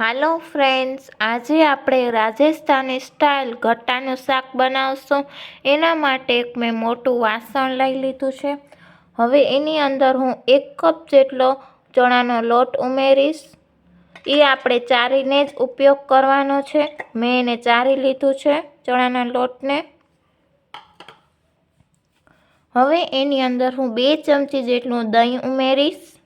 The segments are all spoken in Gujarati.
હાલો ફ્રેન્ડ્સ, આજે આપણે રાજસ્થાની સ્ટાઇલ ગટ્ટાનું શાક બનાવશું. એના માટે એક મેં મોટું વાસણ લઈ લીધું છે. હવે એની અંદર હું એક કપ જેટલો ચણાનો લોટ ઉમેરીશ. એ આપણે ચારીને જ ઉપયોગ કરવાનો છે. મેં એને ચારી લીધું છે ચણાના લોટને. હવે એની અંદર હું બે ચમચી જેટલું દહીં ઉમેરીશ.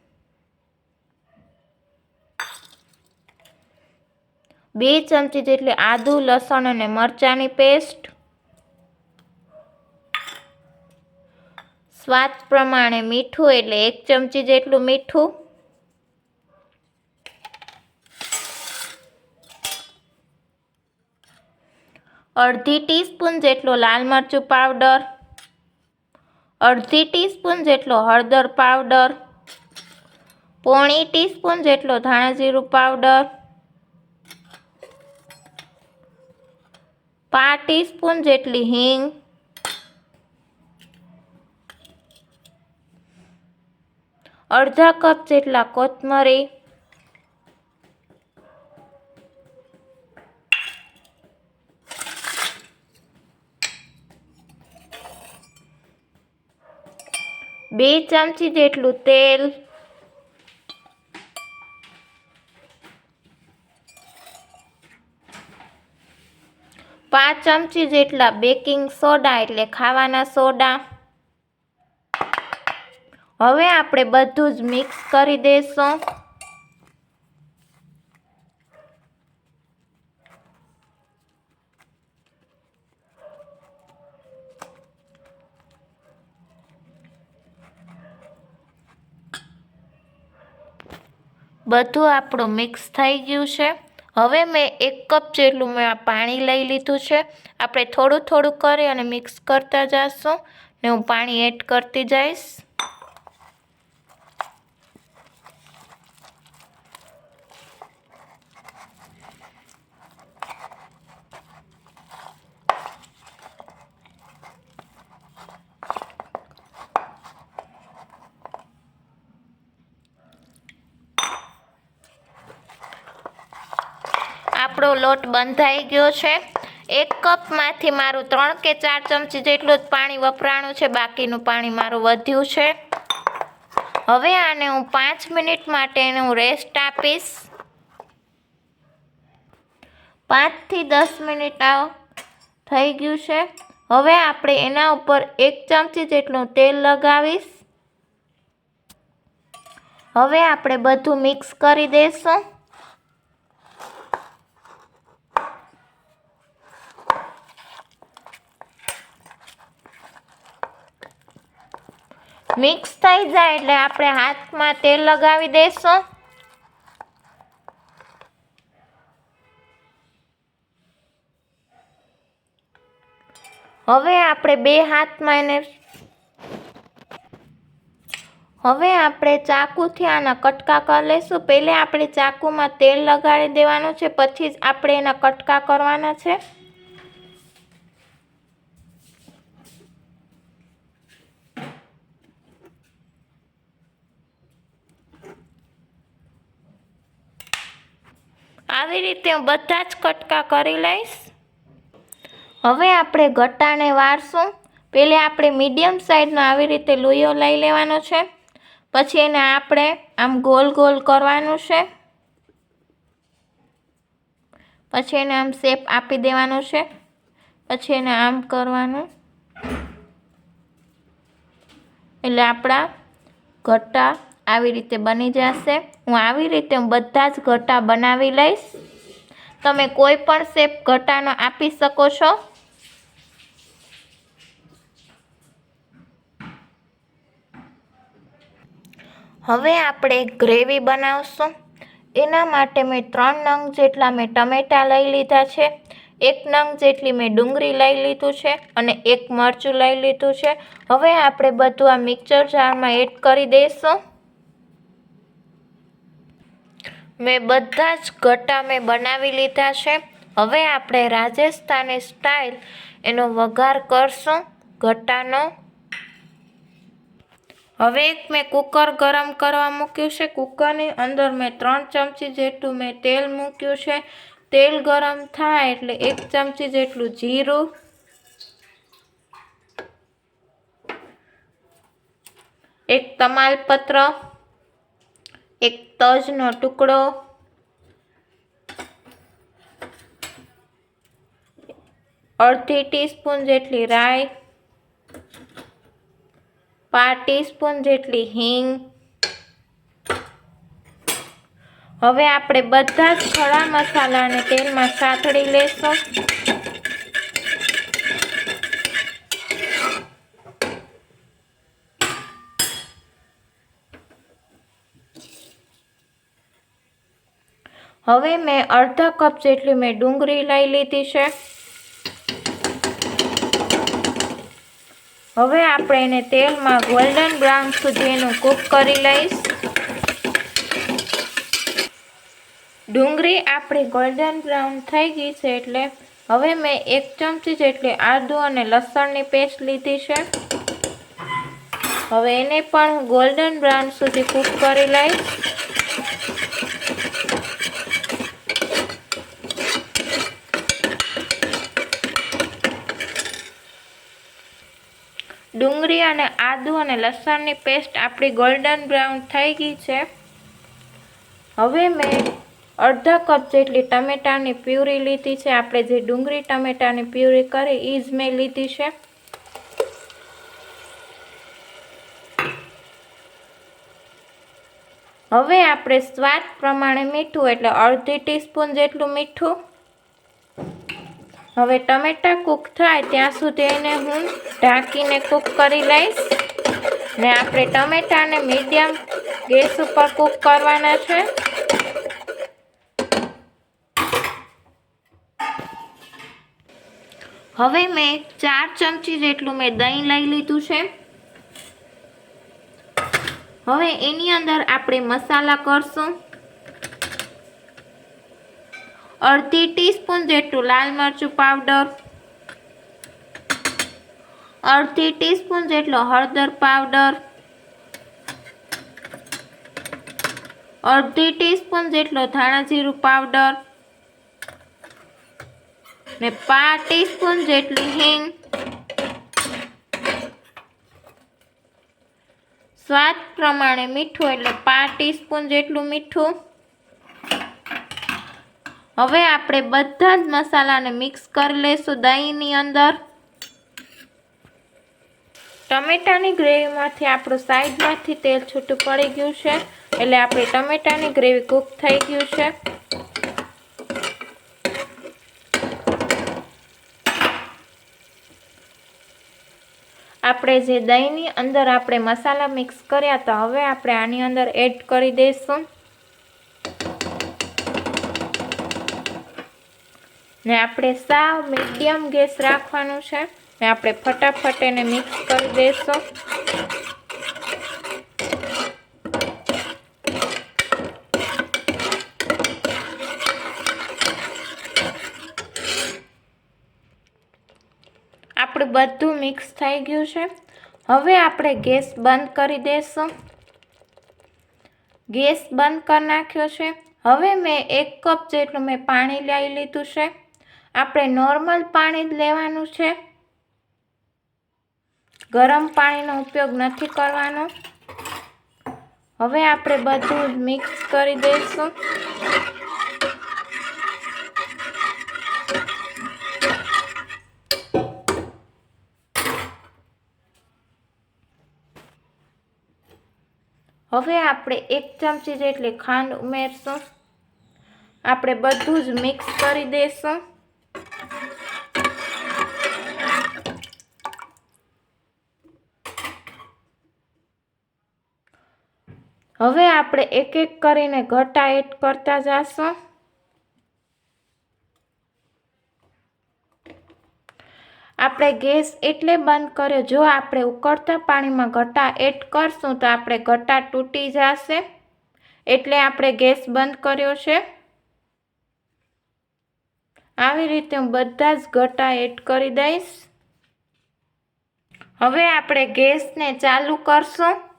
બે ચમચી જેટલી આદુ, લસણ અને મરચાંની પેસ્ટ. સ્વાદ પ્રમાણે મીઠું એટલે એક ચમચી જેટલું મીઠું. અડધી ટીસ્પૂન જેટલો લાલ મરચું પાવડર. અડધી ટીસ્પૂન જેટલો હળદર પાવડર. પોણી ટીસ્પૂન જેટલો ધાણા જીરું પાવડર. પાંચ ટીસ્પૂન જેટલી હિંગ. અડધા કપ જેટલા કોથમરી. બે ચમચી જેટલું તેલ. પાંચ ચમચી જેટલા બેકિંગ સોડા એટલે ખાવાના સોડા. હવે આપણે બધું જ મિક્સ કરી દઈશું બધું આપણું મિક્સ થઈ ગયું છે. હવે મેં એક કપ જેટલું મેં આ પાણી લઈ લીધું છે. આપણે થોડું થોડું કરી અને મિક્સ કરતા જઈશું ને હું પાણી એડ કરતી જઈશ. આપણો લોટ બંધાઈ ગયો છે. એક કપમાંથી મારું ત્રણ કે ચાર ચમચી જેટલું જ પાણી વપરાણું છે. બાકીનું પાણી મારું વધ્યું છે. હવે આને હું પાંચ મિનિટ માટે હું રેસ્ટ આપીશ. પાંચથી દસ મિનિટ થઈ ગયું છે. હવે આપણે એના ઉપર એક ચમચી જેટલું તેલ લગાવીશ. હવે આપણે બધું મિક્સ કરી દઈશું મિક્સ થઈ જાય એટલે આપણે હાથમાં તેલ લગાવી દઈશું હવે આપણે બે હાથમાં એને હવે આપણે ચાકુથી આના કટકા કરી લઈશું. પહેલાં આપણે ચાકુમાં તેલ લગાડી દેવાનું છે, પછી જ આપણે એના કટકા કરવાના છે. આવી રીતે હું બધા જ કટકા કરી લઈશ. હવે આપણે ગટ્ટાને વાળશું પહેલે આપણે મીડિયમ સાઈઝનો આવી રીતે લુયો લઈ લેવાનો છે. પછી એને આપણે આમ ગોલ ગોલ કરવાનું છે. પછી એને આમ શેપ આપી દેવાનો છે. પછી એને આમ કરવાનું. એટલે આપણા ગટ્ટા આવી રીતે બની જશે. હું આવી રીતે બધા જ ગટ્ટા બનાવી લઈશ. તમે કોઈ પણ શેપ ગટ્ટાનો આપી શકો છો. હવે આપણે ગ્રેવી બનાવશું. એના માટે મેં ત્રણ નંગ જેટલા મેં ટમેટાં લઈ લીધા છે. એક નંગ જેટલી મેં ડુંગળી લઈ લીધું છે અને એક મરચું લઈ લીધું છે. હવે આપણે બધું આ મિક્સર જારમાં એડ કરી દઈશું. મેં બધા જ ગટ્ટા મેં બનાવી લીધા છે. હવે આપણે રાજસ્થાની સ્ટાઇલ એનો વઘાર કરશું ગટ્ટાનો હવે એક મેં કુકર ગરમ કરવા મૂક્યું છે. કુકરની અંદર મેં ત્રણ ચમચી જેટલું મેં તેલ મૂક્યું છે. તેલ ગરમ થાય એટલે એક ચમચી જેટલું જીરું. એક તમાલપત્ર. એક તજનો ટુકડો. અડધી ટીસ્પૂન જેટલી રાઈ. પાંચ ટીસ્પૂન જેટલી હિંગ. હવે આપણે બધા જ ખડા મસાલાને તેલમાં સાતળી લેશું. હવે મેં અડધા કપ જેટલી મેં ડુંગળી લઈ લીધી છે. હવે આપણે એને તેલમાં ગોલ્ડન બ્રાઉન સુધી એનું કૂક કરી લઈશ. ડુંગળી આપણી ગોલ્ડન બ્રાઉન થઈ ગઈ છે એટલે હવે મેં એક ચમચી જેટલી આદુ અને લસણની પેસ્ટ લીધી છે. હવે એને પણ ગોલ્ડન બ્રાઉન સુધી કૂક કરી લઈશ. ડુંગળી અને આદુ અને લસણની પેસ્ટ આપણી ગોલ્ડન બ્રાઉન થઈ ગઈ છે. હવે મેં અડધા કપ જેટલી ટમેટાની પ્યુરી લીધી છે. આપણે જે ડુંગળી ટમેટાની પ્યુરી કરી એ જ મેં લીધી છે. હવે આપણે સ્વાદ પ્રમાણે મીઠું, એટલે અડધી ટીસ્પૂન જેટલું મીઠું હવે ટમેટા કૂક થાય ત્યાં સુધી એને હું ઢાંકીને કૂક કરી લઈશ. ને આપણે ટમેટાને મીડિયમ ગેસ ઉપર કૂક કરવાના છે. હવે મેં ચાર ચમચી જેટલું મેં દહીં લઈ લીધું છે. હવે એની અંદર આપણે મસાલા કરશું. અડધી ટીસ્પૂન જેટલું લાલ મરચું પાવડર, અડધી ટીસ્પૂન જેટલો હળદર પાવડર, અડધી ટીસ્પૂન જેટલો ધાણા જીરું પાવડર ને પાંચ ટીસ્પૂન જેટલી હિંગ. સ્વાદ પ્રમાણે મીઠું એટલે પાંચ ટીસ્પૂન જેટલું મીઠું. હવે આપણે બધા જ મસાલાને મિક્સ કરી લઈશું દહીંની અંદર. ટમેટાની ગ્રેવીમાંથી આપણું સાઈડમાંથી તેલ છૂટું પડી ગયું છે. એટલે આપણી ટમેટાની ગ્રેવી કૂક થઈ ગયું છે. આપણે જે દહીંની અંદર આપણે મસાલા મિક્સ કર્યા હતા હવે આપણે આની અંદર એડ કરી દઈશું. ને આપણે સાવ મીડિયમ ગેસ રાખવાનું છે. ને આપણે ફટાફટ એને મિક્સ કરી દઈશું આપણું બધું મિક્સ થઈ ગયું છે. હવે આપણે ગેસ બંધ કરી દઈશું ગેસ બંધ કરી નાખ્યો છે. હવે મેં એક કપ જેટલું મેં પાણી લઈ લીધું છે. આપણે નોર્મલ પાણી જ લેવાનું છે. ગરમ પાણીનો ઉપયોગ નથી કરવાનો. હવે આપણે બધું મિક્સ કરી દઈશું. હવે આપણે એક ચમચી જેટલી ખાંડ ઉમેરશું. આપણે બધું જ મિક્સ કરી દઈશું. હવે આપણે એક એક કરીને ઘટા એડ કરતા જશું. આપણે ગેસ એટલે બંધ કર્યો. જો આપણે ઉકળતા પાણીમાં ઘટા એડ કરશું તો આપણે ઘટા તૂટી જશે. એટલે આપણે ગેસ બંધ કર્યો છે. આવી રીતે હું બધા જ ઘટા એડ કરી દઈશ. હવે આપણે ગેસને ચાલુ કરશું.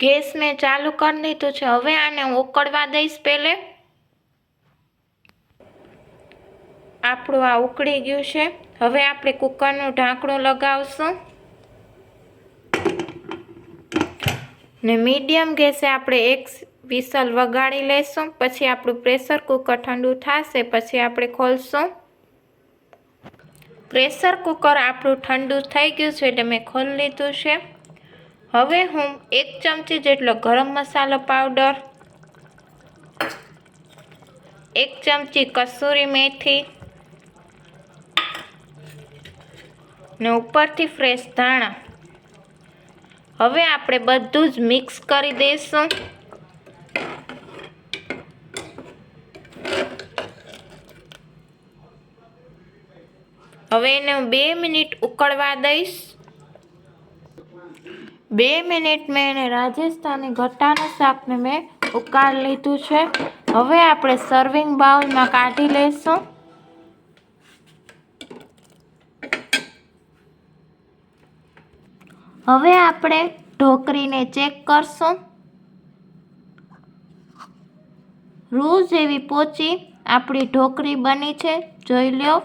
ગેસ મેં ચાલુ કરી દીધું છે. હવે આને ઉકળવા દઈશ પહેલે. આપણું આ ઉકળી ગયું છે. હવે આપણે કુકરનું ઢાંકણું લગાવશું. ને મીડિયમ ગેસે આપણે એક વિસલ વગાડી લઈશું પછી આપણું પ્રેશર કુકર ઠંડુ થશે. પછી આપણે ખોલશું. પ્રેશર કુકર આપણું ઠંડુ થઈ ગયું છે એટલે મેં ખોલી લીધું છે. હવે હું એક ચમચી જેટલો ગરમ મસાલો પાવડર એક ચમચી કસૂરી મેથી ને ઉપરથી ફ્રેશ ધાણા. હવે આપણે બધું જ મિક્સ કરી દઈશું. હવે એને બે મિનિટ ઉકળવા દઈશ. બે મિનિટ મેં એને રાજસ્થાની ઘટ્ટાના શાકને મેં ઉકાળી લીધું છે. હવે આપણે સર્વિંગ બાઉલમાં કાઢી લઈશું. હવે આપણે ઢોકરીને ચેક કરશું. રૂ જેવી પોચી આપણી ઢોકરી બની છે. જોઈ લ્યો.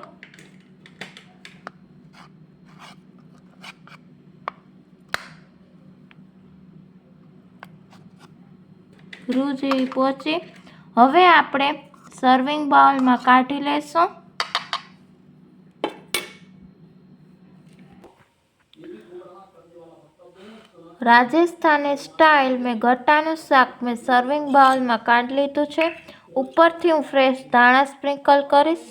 રૂ જેવી પોચી હવે આપણે સર્વિંગ બાઉલમાં કાઢી લેશું. રાજસ્થાની સ્ટાઇલ મેં ગટ્ટાનું શાક મેં સર્વિંગ બાઉલમાં કાઢી લીધું છે. ઉપરથી હું ફ્રેશ ધાણા સ્પ્રિંકલ કરીશ.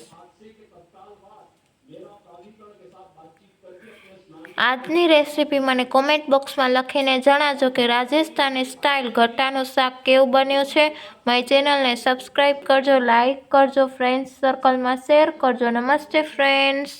આજની રેસીપી મને કોમેન્ટ બોક્સમાં લખીને જણાવજો કે રાજસ્થાની સ્ટાઇલ ગટ્ટાનું શાક કેવું બન્યું છે. મારી ચેનલને સબસ્ક્રાઈબ કરજો લાઈક કરજો ફ્રેન્ડ્સ સર્કલમાં શેર કરજો. નમસ્તે ફ્રેન્ડ્સ